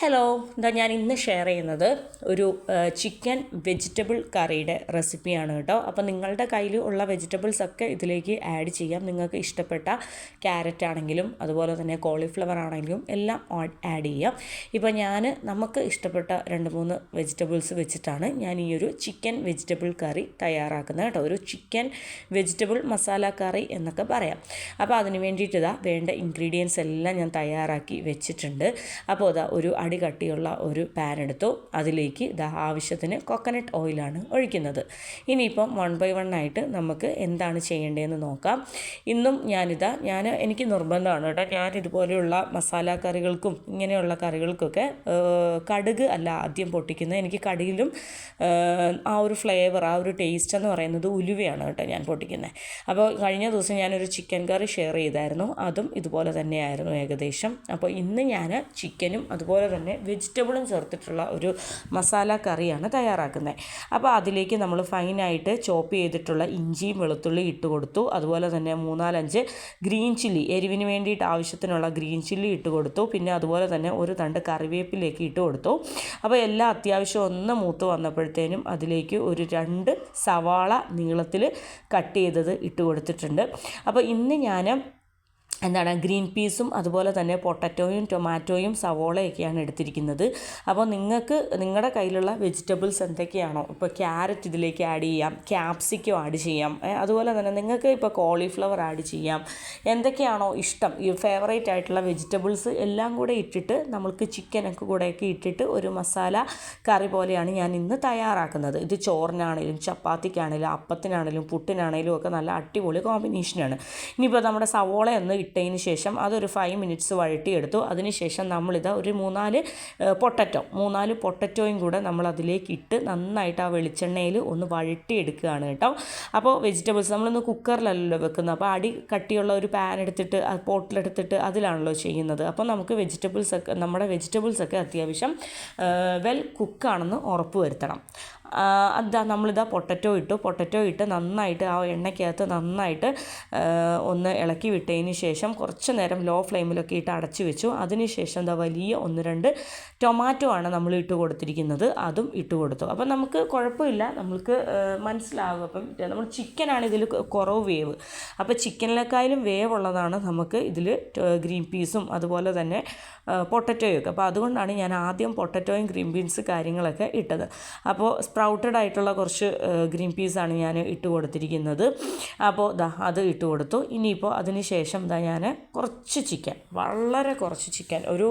Hello എന്താ ഞാൻ ഇന്ന് ഷെയർ ചെയ്യുന്നത് ഒരു ചിക്കൻ വെജിറ്റബിൾ കറിയുടെ റെസിപ്പിയാണ് കേട്ടോ. അപ്പോൾ നിങ്ങളുടെ കയ്യിൽ ഉള്ള വെജിറ്റബിൾസ് ഒക്കെ ഇതിലേക്ക് ആഡ് ചെയ്യാം. നിങ്ങൾക്ക് ഇഷ്ടപ്പെട്ട ക്യാരറ്റ് ആണെങ്കിലും അതുപോലെ തന്നെ കോളിഫ്ലവർ ആണെങ്കിലും എല്ലാം ആഡ് ചെയ്യാം. ഇപ്പോൾ ഞാൻ നമുക്ക് ഇഷ്ടപ്പെട്ട രണ്ട് മൂന്ന് വെജിറ്റബിൾസ് വെച്ചിട്ടാണ് ഞാൻ ഈ ഒരു ചിക്കൻ വെജിറ്റബിൾ കറി തയ്യാറാക്കുന്നത് കേട്ടോ. ഒരു ചിക്കൻ വെജിറ്റബിൾ മസാല കറി എന്നൊക്കെ പറയാം. അപ്പോൾ അതിന് വേണ്ടിയിട്ട് ഇതാ വേണ്ട ഇൻഗ്രീഡിയൻസ് എല്ലാം ഞാൻ തയ്യാറാക്കി വെച്ചിട്ടുണ്ട്. അപ്പോൾ ഇതാ ഒരു അടി കട്ടിയുള്ള ഒരു പാൻ എടുത്തു. അതിലേക്ക് ഇതാ ആവശ്യത്തിന് കൊക്കനട്ട് ഓയിലാണ് ഒഴിക്കുന്നത്. ഇനിയിപ്പം വൺ ബൈ വൺ ആയിട്ട് നമുക്ക് എന്താണ് ചെയ്യേണ്ടതെന്ന് നോക്കാം. ഇന്നും ഞാനിതാ ഞാൻ എനിക്ക് നിർബന്ധമാണ് കേട്ടോ. ഞാൻ ഇതുപോലെയുള്ള മസാല കറികൾക്കും ഇങ്ങനെയുള്ള കറികൾക്കൊക്കെ കടുക് അല്ല ആദ്യം പൊട്ടിക്കുന്നത്. എനിക്ക് കടുകിലും ആ ഒരു ഫ്ലേവർ ആ ഒരു ടേസ്റ്റ് എന്ന് പറയുന്നത് ഉലുവയാണ് കേട്ടോ ഞാൻ പൊട്ടിക്കുന്നത്. അപ്പോൾ കഴിഞ്ഞ ദിവസം ഞാനൊരു ചിക്കൻ കറി ഷെയർ ചെയ്തായിരുന്നു. അതും ഇതുപോലെ തന്നെയായിരുന്നു ഏകദേശം. അപ്പോൾ ഇന്ന് ഞാൻ ചിക്കനും അതുപോലെ തന്നെ വെജിറ്റബിളും ചേർത്തിട്ടുള്ള ഒരു മസാല കറിയാണ് തയ്യാറാക്കുന്നത്. അപ്പോൾ അതിലേക്ക് നമ്മൾ ഫൈനായിട്ട് ചോപ്പ് ചെയ്തിട്ടുള്ള ഇഞ്ചിയും വെളുത്തുള്ളി ഇട്ട് കൊടുത്തു. അതുപോലെ തന്നെ മൂന്നാലഞ്ച് ഗ്രീൻ ചില്ലി എരിവിന് വേണ്ടിയിട്ട് ആവശ്യത്തിനുള്ള ഗ്രീൻ ചില്ലി ഇട്ട് കൊടുത്തു. പിന്നെ അതുപോലെ തന്നെ ഒരു തണ്ട് കറിവേപ്പിലേക്ക് ഇട്ട് കൊടുത്തു. അപ്പോൾ എല്ലാം അത്യാവശ്യം ഒന്ന് മൂത്ത് വന്നപ്പോഴത്തേനും അതിലേക്ക് ഒരു രണ്ട് സവാള നീളത്തിൽ കട്ട് ചെയ്തത് ഇട്ട് കൊടുത്തിട്ടുണ്ട്. അപ്പോൾ ഇന്ന് ഞാൻ എന്താണ് ഗ്രീൻ പീസും അതുപോലെ തന്നെ പൊട്ടറ്റോയും ടൊമാറ്റോയും സവോളയൊക്കെയാണ് എടുത്തിരിക്കുന്നത്. അപ്പോൾ നിങ്ങൾക്ക് നിങ്ങളുടെ കയ്യിലുള്ള വെജിറ്റബിൾസ് എന്തൊക്കെയാണോ? ഇപ്പോൾ ക്യാരറ്റ് ഇതിലേക്ക് ആഡ് ചെയ്യാം ക്യാപ്സിക്കോ ആഡ് ചെയ്യാം അതുപോലെ തന്നെ നിങ്ങൾക്ക് ഇപ്പോൾ കോളിഫ്ലവർ ആഡ് ചെയ്യാം. എന്തൊക്കെയാണോ ഇഷ്ടം? ഈ ഫേവറേറ്റ് ആയിട്ടുള്ള വെജിറ്റബിൾസ് എല്ലാം കൂടെ ഇട്ടിട്ട് നമ്മൾക്ക് ചിക്കനൊക്കെ കൂടെയൊക്കെ ഇട്ടിട്ട് ഒരു മസാല കറി പോലെയാണ് ഞാൻ ഇന്ന് തയ്യാറാക്കുന്നത്. ഇത് ചോറിനാണേലും ചപ്പാത്തിക്കാണേലും അപ്പത്തിനാണേലും പുട്ടിനാണേലും ഒക്കെ നല്ല അടിപൊളി കോമ്പിനേഷനാണ്. ഇനിയിപ്പോൾ നമ്മുടെ സവോള ഇട്ടതിന് ശേഷം അതൊരു ഫൈവ് മിനിറ്റ്സ് വഴട്ടിയെടുത്തു അതിനുശേഷം നമ്മളിത് ഒരു മൂന്നാൽ പൊട്ടറ്റോ മൂന്നാൽ പൊട്ടറ്റോയും കൂടെ നമ്മൾ അതിലേക്ക് ഇട്ട് നന്നായിട്ട് ആ വെളിച്ചെണ്ണയിൽ ഒന്ന് വഴട്ടിയെടുക്കുകയാണ് കേട്ടോ. അപ്പോൾ വെജിറ്റബിൾസ് നമ്മളൊന്ന് കുക്കറിലല്ലല്ലോ വെക്കുന്നത്. അപ്പോൾ അടി കട്ടിയുള്ള ഒരു പാൻ എടുത്തിട്ട് പോട്ടിലെടുത്തിട്ട് അതിലാണല്ലോ ചെയ്യുന്നത്. അപ്പോൾ നമുക്ക് വെജിറ്റബിൾസ് ഒക്കെ നമ്മുടെ വെജിറ്റബിൾസ് ഒക്കെ അത്യാവശ്യം വെൽ കുക്കാണെന്ന് ഉറപ്പ് വരുത്തണം അതാ നമ്മളിതാ പൊട്ടറ്റോ ഇട്ടു. പൊട്ടറ്റോ ഇട്ട് നന്നായിട്ട് ആ എണ്ണയ്ക്കകത്ത് നന്നായിട്ട് ഒന്ന് ഇളക്കി വിട്ടതിന് ശേഷം കുറച്ച് നേരം ലോ ഫ്ലെയിമിലൊക്കെ ഇട്ട് അടച്ചു വെച്ചു. അതിന് ശേഷം എന്താ വലിയ ഒന്ന് രണ്ട് ടൊമാറ്റോ ആണ് നമ്മൾ ഇട്ട് കൊടുത്തിരിക്കുന്നത്. അതും ഇട്ട് കൊടുത്തു. അപ്പം നമുക്ക് കുഴപ്പമില്ല. നമുക്ക് മനസ്സിലാകും. അപ്പം നമ്മൾ ചിക്കനാണ് ഇതിൽ കുറവ് വേവ്. അപ്പോൾ ചിക്കനിലേക്കായാലും വേവുള്ളതാണ് നമുക്ക് ഇതിൽ ഗ്രീൻ പീസും അതുപോലെ തന്നെ പൊട്ടറ്റോയൊക്കെ അപ്പോൾ അതുകൊണ്ടാണ് ഞാൻ ആദ്യം പൊട്ടറ്റോയും ഗ്രീൻ ബീൻസ് കാര്യങ്ങളൊക്കെ ഇട്ടത്. അപ്പോൾ സ്പ്രൗട്ടഡ് ആയിട്ടുള്ള കുറച്ച് ഗ്രീൻ പീസാണ് ഞാൻ ഇട്ട് കൊടുത്തിരിക്കുന്നത്. അപ്പോൾ ദാ അത് ഇട്ട് കൊടുത്തു. ഇനിയിപ്പോൾ അതിന് ശേഷം ദാ ഞാൻ കുറച്ച് ചിക്കൻ വളരെ കുറച്ച് ചിക്കൻ ഒരു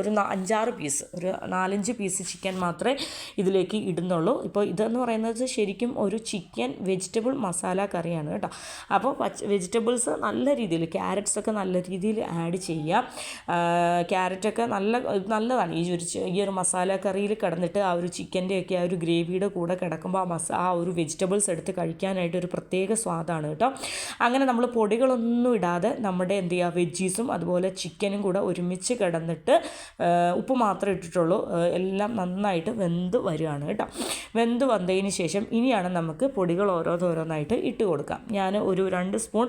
ഒരു അഞ്ചാറ് പീസ് ഒരു നാലഞ്ച് പീസ് ചിക്കൻ മാത്രമേ ഇതിലേക്ക് ഇടുന്നുള്ളൂ. ഇപ്പോൾ ഇതെന്ന് പറയുന്നത് ശരിക്കും ഒരു ചിക്കൻ വെജിറ്റബിൾ മസാല കറിയാണ് കേട്ടോ. അപ്പോൾ വെജിറ്റബിൾസ് നല്ല രീതിയിൽ ക്യാരറ്റ്സ് ഒക്കെ നല്ല രീതിയിൽ ആഡ് ചെയ്യാം. ക്യാരറ്റൊക്കെ നല്ല നല്ലതാണ്. ഈ ഒരു ഈ ഒരു മസാല കറിയിൽ കിടന്നിട്ട് ആ ഒരു ചിക്കന്റെയൊക്കെ ആ ഒരു ഗ്രേവിയുടെ കൂടെ കിടക്കുമ്പോൾ ആ മസ ആ ഒരു വെജിറ്റബിൾസ് എടുത്ത് കഴിക്കാനായിട്ട് ഒരു പ്രത്യേക സ്വാദാണ് കേട്ടോ. അങ്ങനെ നമ്മൾ പൊടികളൊന്നും ഇടാതെ നമ്മുടെ എന്ത് ചെയ്യുക വെജീസും അതുപോലെ ചിക്കനും കൂടെ ഒരുമിച്ച് കിടന്നിട്ട് ഉപ്പ് മാത്രമേ ഇട്ടിട്ടുള്ളൂ. എല്ലാം നന്നായിട്ട് വെന്ത് വരികയാണ് കേട്ടോ. വെന്ത് വന്നതിന് ശേഷം ഇനിയാണ് നമുക്ക് പൊടികൾ ഓരോന്നോരോന്നായിട്ട് ഇട്ട് കൊടുക്കാം. ഞാൻ ഒരു രണ്ട് സ്പൂൺ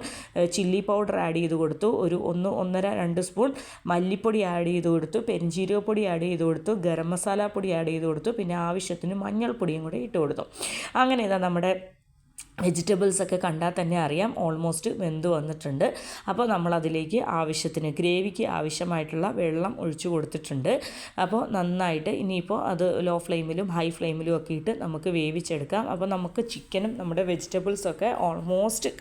ചില്ലി പൗഡർ ആഡ് ചെയ്ത് കൊടുത്തു. ഒരു ഒന്ന് ഒന്നര രണ്ട് സ്പൂൺ മല്ലിപ്പൊടി ആഡ് ചെയ്ത് കൊടുത്തു. പെരിഞ്ചീരകപ്പൊടി ആഡ് ചെയ്ത് കൊടുത്തു. ഗരം മസാല പൊടി ആഡ് ചെയ്ത് കൊടുത്തു. പിന്നെ ആവശ്യത്തിന് മഞ്ഞൾപ്പൊടിയും കൂടെ ഇട്ട് കൊടുത്തു. അങ്ങനെ ഇതാ നമ്മുടെ വെജിറ്റബിൾസ് ഒക്കെ കണ്ടാൽ തന്നെ അറിയാം. ഓൾമോസ്റ്റ് വെന്ത് വന്നിട്ടുണ്ട്. അപ്പോൾ നമ്മളതിലേക്ക് ആവശ്യത്തിന് ഗ്രേവിക്ക് ആവശ്യമായിട്ടുള്ള വെള്ളം ഒഴിച്ചു കൊടുത്തിട്ടുണ്ട്. അപ്പോൾ നന്നായിട്ട് ഇനിയിപ്പോൾ അത് ലോ ഫ്ലെയിമിലും ഹൈ ഫ്ലെയിമിലും ഒക്കെ ഇട്ട് നമുക്ക് വേവിച്ചെടുക്കാം. അപ്പോൾ നമുക്ക് ചിക്കനും നമ്മുടെ വെജിറ്റബിൾസൊക്കെ ഓൾമോസ്റ്റ്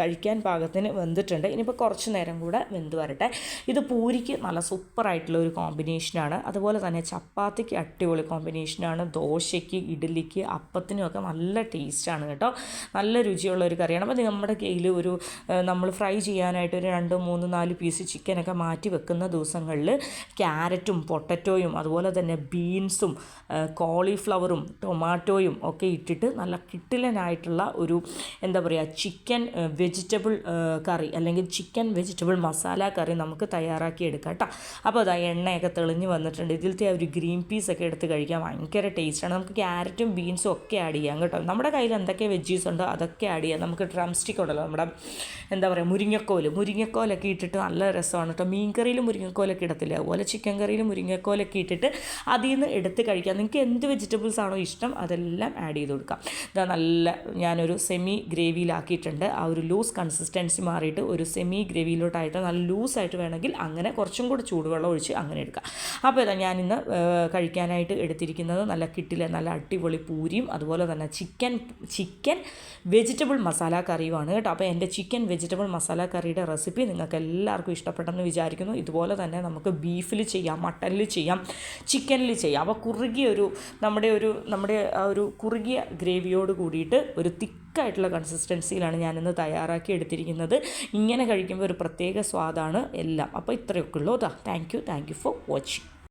കഴിക്കാൻ പാകത്തിന് വെന്തിട്ടുണ്ട്. ഇനിയിപ്പോൾ കുറച്ച് നേരം കൂടെ വെന്ത് വരട്ടെ. ഇത് പൂരിക്ക് നല്ല സൂപ്പറായിട്ടുള്ള ഒരു കോമ്പിനേഷനാണ് അതുപോലെ തന്നെ ചപ്പാത്തിക്ക് അടിപൊളി കോമ്പിനേഷനാണ് ദോശയ്ക്ക് ഇഡ്ഡലിക്ക് അപ്പത്തിനും ഒക്കെ നല്ല ടേസ്റ്റാണ് കേട്ടോ. നല്ല രുചിയുള്ള ഒരു കറിയാണ്. അപ്പോൾ നമ്മുടെ കയ്യിൽ ഒരു നമ്മൾ ഫ്രൈ ചെയ്യാനായിട്ട് ഒരു രണ്ട് മൂന്ന് നാല് പീസ് ചിക്കനൊക്കെ മാറ്റി വെക്കുന്ന ദിവസങ്ങളിൽ ക്യാരറ്റും പൊട്ടറ്റോയും അതുപോലെ തന്നെ ബീൻസും കോളിഫ്ലവറും ടൊമാറ്റോയും ഒക്കെ ഇട്ടിട്ട് നല്ല കിട്ടിലനായിട്ടുള്ള ഒരു എന്താ പറയുക ചിക്കൻ വെജിറ്റബിൾ കറി അല്ലെങ്കിൽ ചിക്കൻ വെജിറ്റബിൾ മസാല കറി നമുക്ക് തയ്യാറാക്കി എടുക്കാം കേട്ടോ. അപ്പോൾ അതാ എണ്ണയൊക്കെ തെളിഞ്ഞ് വന്നിട്ടുണ്ട്. ഇതിലത്തെ ഒരു ഗ്രീൻ പീസൊക്കെ എടുത്ത് കഴിക്കാൻ ഭയങ്കര ടേസ്റ്റാണ് നമുക്ക് ക്യാരറ്റും ബീൻസും ഒക്കെ ആഡ് ചെയ്യാം കേട്ടോ. നമ്മുടെ കയ്യിൽ എന്തൊക്കെ വെജീസ് ഉണ്ടോ അതൊക്കെ ആഡ് ചെയ്യാം. നമുക്ക് ഡ്രം സ്റ്റിക്ക് ഉണ്ടല്ലോ നമ്മുടെ എന്താ പറയുക മുരിങ്ങക്കോൽ. മുരിങ്ങക്കോലൊക്കെ ഇട്ടിട്ട് നല്ല രസമാണ് കേട്ടോ മീൻ കറിയിൽ മുരിങ്ങക്കോലൊക്കെ ഇടത്തില്ല? അതുപോലെ ചിക്കൻ കറിയിൽ മുരിങ്ങക്കോലൊക്കെ ഇട്ടിട്ട് അതിൽ നിന്ന് എടുത്ത് കഴിക്കാം. നിങ്ങൾക്ക് എന്ത് വെജിറ്റബിൾസ് ആണോ ഇഷ്ടം അതെല്ലാം ആഡ് ചെയ്ത് കൊടുക്കാം. ഇതാ നല്ല ഞാനൊരു സെമി ഗ്രേവിയിലാക്കിയിട്ടുണ്ട് ആ ഒരു ലൂസ് കൺസിസ്റ്റൻസി മാറിയിട്ട് ഒരു സെമി ഗ്രേവിയിലോട്ടായിട്ട് നല്ല ലൂസായിട്ട് വേണമെങ്കിൽ അങ്ങനെ കുറച്ചും കൂടി ചൂടുവെള്ളം ഒഴിച്ച് അങ്ങനെ എടുക്കാം. അപ്പോൾ ഇതാ ഞാനിന്ന് കഴിക്കാനായിട്ട് എടുത്തിരിക്കുന്നത് നല്ല കിട്ടിലെ നല്ല അടിപൊളി പൂരിയും അതുപോലെ തന്നെ ചിക്കൻ ചിക്കൻ വെജിറ്റബിൾ മസാല കറിയുമാണ് കേട്ടോ. അപ്പോൾ എന്റെ ചിക്കൻ വെജിറ്റബിൾ മസാല കറിയുടെ റെസിപ്പി നിങ്ങൾക്ക് എല്ലാവർക്കും ഇഷ്ടപ്പെട്ടെന്ന് വിചാരിക്കുന്നു. ഇതുപോലെ തന്നെ നമുക്ക് ബീഫിൽ ചെയ്യാം മട്ടനിൽ ചെയ്യാം ചിക്കനിൽ ചെയ്യാം. അപ്പോൾ കുറുകിയ ഒരു നമ്മുടെ ഒരു നമ്മുടെ ഒരു കുറുകിയ ഗ്രേവിയോട് കൂടിയിട്ട് ഒരു തിക്കായിട്ടുള്ള കൺസിസ്റ്റൻസിയിലാണ് ഞാനിന്ന് തയ്യാറാക്കി എടുത്തിരിക്കുന്നത്. ഇങ്ങനെ കഴിക്കുമ്പോൾ ഒരു പ്രത്യേക സ്വാദാണ് എല്ലാം. അപ്പോൾ ഇത്രയൊക്കെ ഉള്ളൂ താ thank you. Thank you for watching.